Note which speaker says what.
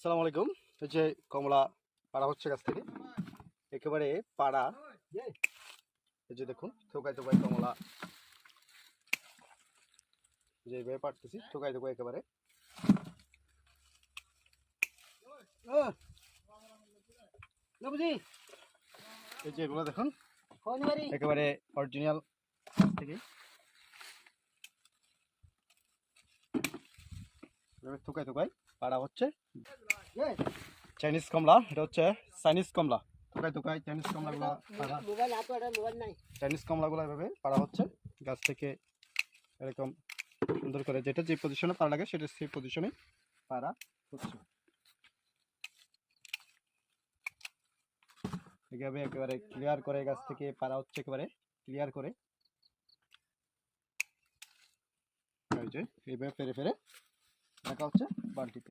Speaker 1: সালাম আলাইকুম। এই যে কমলা পাড়া হচ্ছে গাছ থেকে। একেবারে পাড়া। এই যে দেখুন থোকায় থোকায় কমলা। যে এইভাবে পাড়তেছি থোকায় থোকায় একেবারে। এই যে এগুলো দেখুন একেবারে অরিজিনাল থেকে। থোকায় থোকায়। পাড়া হচ্ছে চাইনিজ কমলা, এটা হচ্ছে চাইনিজ কমলা। থোকায় থোকায় চাইনিজ কমলাগুলো চাইনিজ কমলাগুলো এভাবে পাড়া হচ্ছে। গাছ থেকে এরকম সুন্দর করে যেটা যে পজিশনে পাড়া লাগে, সেটা সেই পজিশনে পাড়া হচ্ছে। এইভাবে একেবারে ক্লিয়ার করে গাছ থেকে পাড়া হচ্ছে, একেবারে ক্লিয়ার করে। এইভাবে ফেরে ফেরে রাখা হচ্ছে বালতিতে।